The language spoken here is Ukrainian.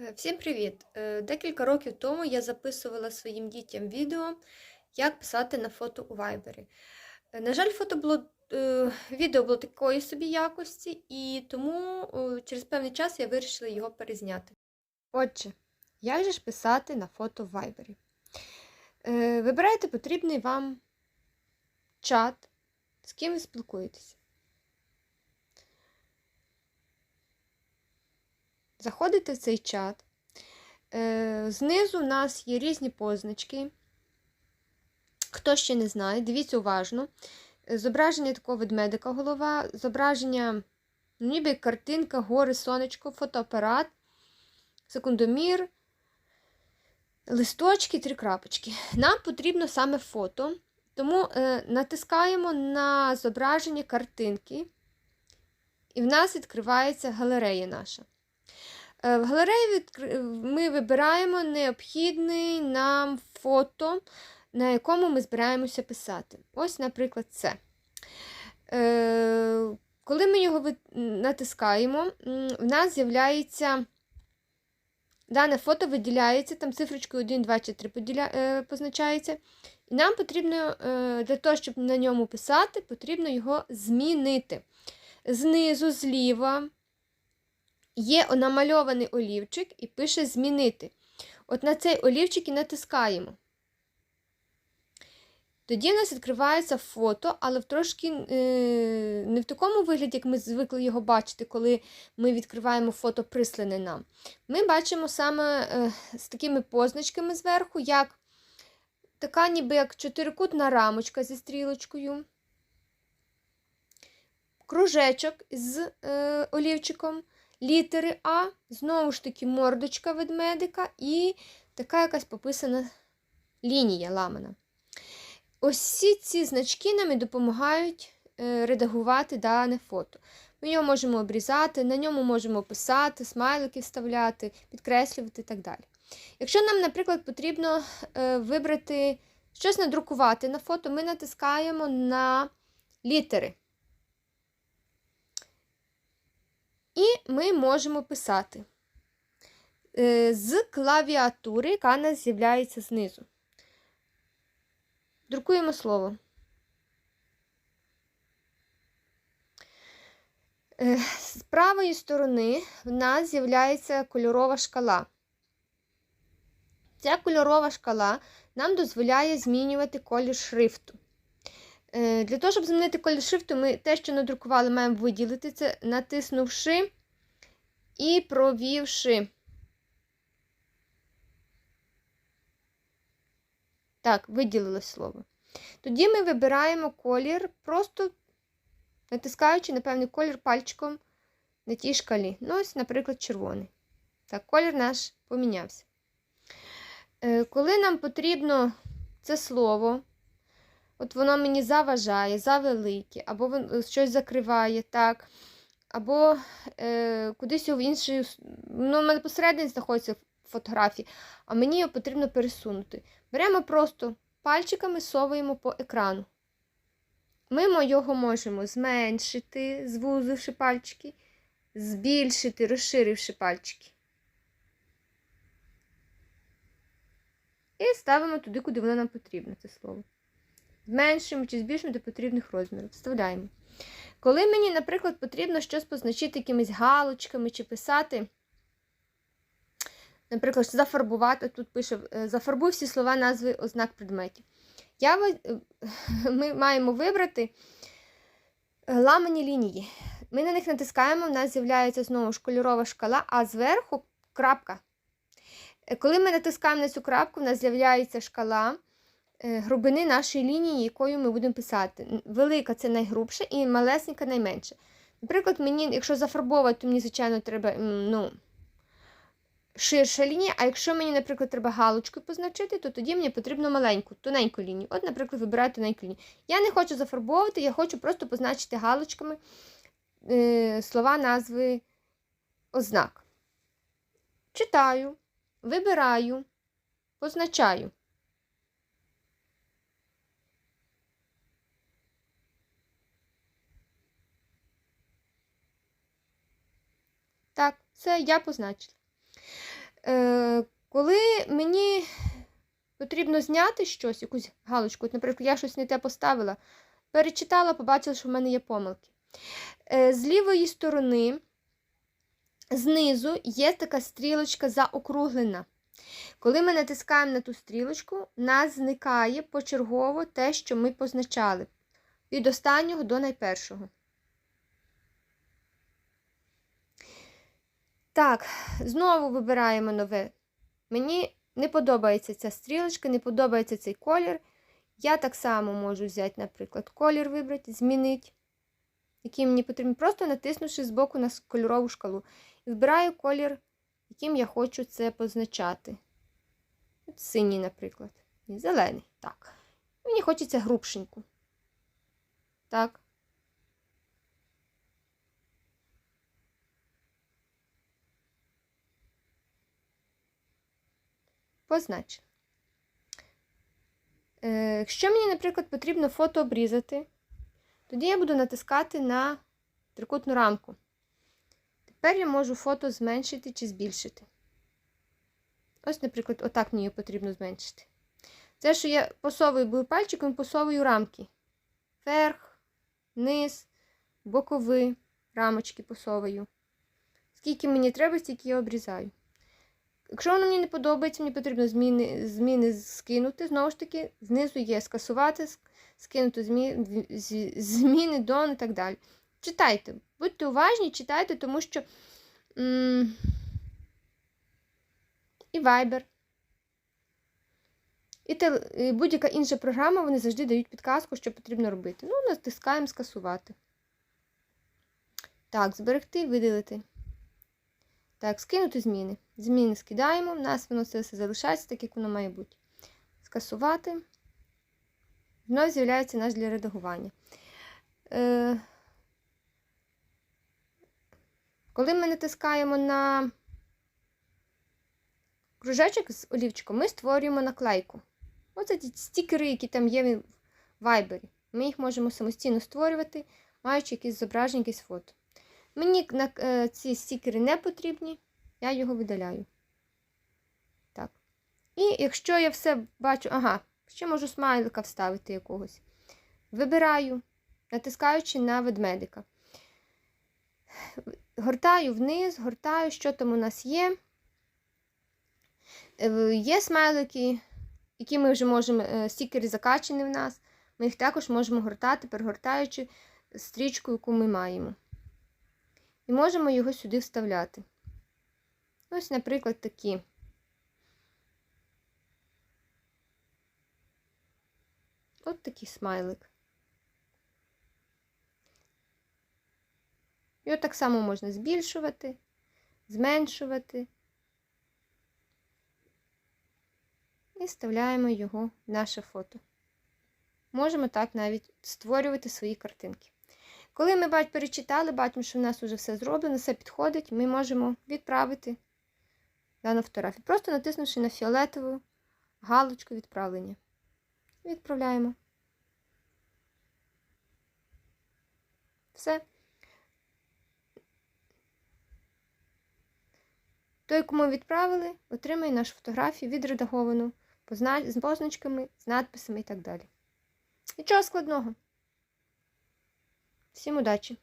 Е, Всім привіт! Е, Декілька років тому я записувала своїм дітям відео, як писати на фото у Viber. Е, На жаль, фото було, відео було такої собі якості, і тому через певний час я вирішила його перезняти. Отже, як же ж писати на фото в? Е, Вибирайте потрібний вам чат, з ким ви спілкуєтеся. Заходите в цей чат. Е, Знизу у нас є різні позначки. Хто ще не знає, дивіться уважно. Зображення такого ведмедика голова, зображення, ніби картинка, гори, сонечко, фотоапарат, секундомір, листочки, три крапочки. Нам потрібно саме фото, тому е, натискаємо на зображення картинки, і в нас відкривається галерея наша. Е, В галереї ми вибираємо необхідний нам фото, на якому ми збираємося писати. Ось, наприклад, це. Е, Коли ми його натискаємо, в нас з'являється дане фото виділяється, там цифрочкою 1, 2 чи 3 поділя... е, позначається. І нам потрібно, е, для того, щоб на ньому писати, потрібно його змінити. Знизу, зліва є намальований олівчик і пише змінити. От на цей олівчик і натискаємо. Тоді в нас відкривається фото, але в трошки е, не в такому вигляді, як ми звикли його бачити, коли ми відкриваємо фото прислане нам. Ми бачимо саме е, з такими позначками зверху, як така ніби як чотирикутна рамочка зі стрілочкою, кружечок з е, олівчиком літери А, знову ж таки мордочка ведмедика і така якась пописана лінія ламана. Ось ці значки нам і допомагають е, редагувати дане фото. Ми його можемо обрізати, на ньому можемо писати, смайлики вставляти, підкреслювати і так далі. Якщо нам, наприклад, потрібно е, вибрати щось надрукувати на фото, ми натискаємо на літери. І ми можемо писати е, з клавіатури, яка у нас з'являється знизу. Друкуємо слово. Е, З правої сторони в нас з'являється кольорова шкала. Ця кольорова шкала нам дозволяє змінювати колір шрифту. Е, Для того, щоб змінити колір шрифту, ми те, що надрукували, маємо виділити це, натиснувши і провівши. Так, виділилось слово. Тоді ми вибираємо колір, просто натискаючи на певний колір пальчиком на тій шкалі. Ну, ось, наприклад, червоний. Так, колір наш помінявся. Е, Коли нам потрібно це слово, от воно мені заважає, завелике, або вон- щось закриває, так, або е, кудись в інший, ну, в мене посередині знаходиться фотографії, а мені його потрібно пересунути. Беремо просто пальчиками совуємо по екрану. Ми його можемо зменшити, звузивши пальчики, збільшити, розширивши пальчики. І ставимо туди, куди воно нам потрібно, це слово. Зменшуємо чи збільшуємо до потрібних розмірів. Вставляємо. Коли мені, наприклад, потрібно щось позначити якимись галочками чи писати, наприклад, зафарбувати, тут пише е, зафарбуй всі слова назви ознак предметів. Я, е, ми маємо вибрати е, ламані лінії. Ми на них натискаємо, в нас з'являється знову ж кольорова шкала, а зверху крапка. Коли ми натискаємо на цю крапку, в нас з'являється шкала грубини нашої лінії, якою ми будемо писати. Велика це найгрубше і малесенька найменше. Наприклад, мені, якщо зафарбовувати, то мені, звичайно, треба ну, ширша лінія, а якщо мені, наприклад, треба галочкою позначити, то тоді мені потрібно маленьку, тоненьку лінію. От, наприклад, вибираю тоненьку лінію. Я не хочу зафарбовувати, я хочу просто позначити галочками е, слова, назви ознак. Читаю, вибираю, позначаю. Все я позначила. Е, коли мені потрібно зняти щось, якусь галочку, от, наприклад, я щось не те поставила, перечитала, побачила, що в мене є помилки. Е, з лівої сторони, знизу є така стрілочка заокруглена. Коли ми натискаємо на ту стрілочку, нас зникає почергово те, що ми позначали. Від останнього до найпершого. Так, знову вибираємо нове. Мені не подобається ця стрілочка, не подобається цей колір. Я так само можу взяти, наприклад, колір вибрати, змінити, який мені потрібен, просто натиснувши збоку на кольорову шкалу. І вибираю колір, яким я хочу це позначати. От Синій, наприклад. Ні, зелений. Так. Мені хочеться грубшеньку. Так. Позначено. Е, Якщо мені, наприклад, потрібно фото обрізати, тоді я буду натискати на трикутну рамку. Тепер я можу фото зменшити чи збільшити. Ось, наприклад, отак мені його потрібно зменшити. Це, що я посовую пальчиком, посовую рамки. Верх, низ, бокові рамочки посовую. Скільки мені треба, стільки я обрізаю. Якщо воно мені не подобається, мені потрібно зміни зміни скинути. Знову ж таки, знизу є скасувати, скинути зміни, зміни дон і так далі. Читайте, будьте уважні, читайте, тому що м і Viber, і, і будь-яка інша програма, вони завжди дають підказку, що потрібно робити. Ну, натискаємо скасувати. Так, зберегти, видалити. Так, скинути зміни. Зміни скидаємо, в нас воно все залишається, так як воно має бути. Скасувати. Вновь з'являється наш для редагування. Е, Коли ми натискаємо на кружечок з олівчиком, ми створюємо наклейку. Оце ті стікери, які там є в Viber. Ми їх можемо самостійно створювати, маючи якісь зображення, якісь фото. Мені на ці стікери не потрібні, я його видаляю. Так. І якщо я все бачу, ага, ще можу смайлика вставити якогось. Вибираю, натискаючи на ведмедика. Гортаю вниз, гортаю, що там у нас є. Є смайлики, які ми вже можемо, стікери закачені в нас. Ми їх також можемо гортати, перегортаючи стрічку, яку ми маємо. І можемо його сюди вставляти. Ось, наприклад, такі. От такий смайлик. Його так само можна збільшувати, зменшувати. І вставляємо його в наше фото. Можемо так навіть створювати свої картинки. Коли ми бать, перечитали, бачимо, що в нас вже все зроблено, все підходить, ми можемо відправити дану фотографію. Просто натиснувши на фіолетову галочку відправлення. Відправляємо. Все. Той, кому відправили, отримає нашу фотографію відредаговану з позначками, з надписами і так далі. Нічого складного. Всім удачі!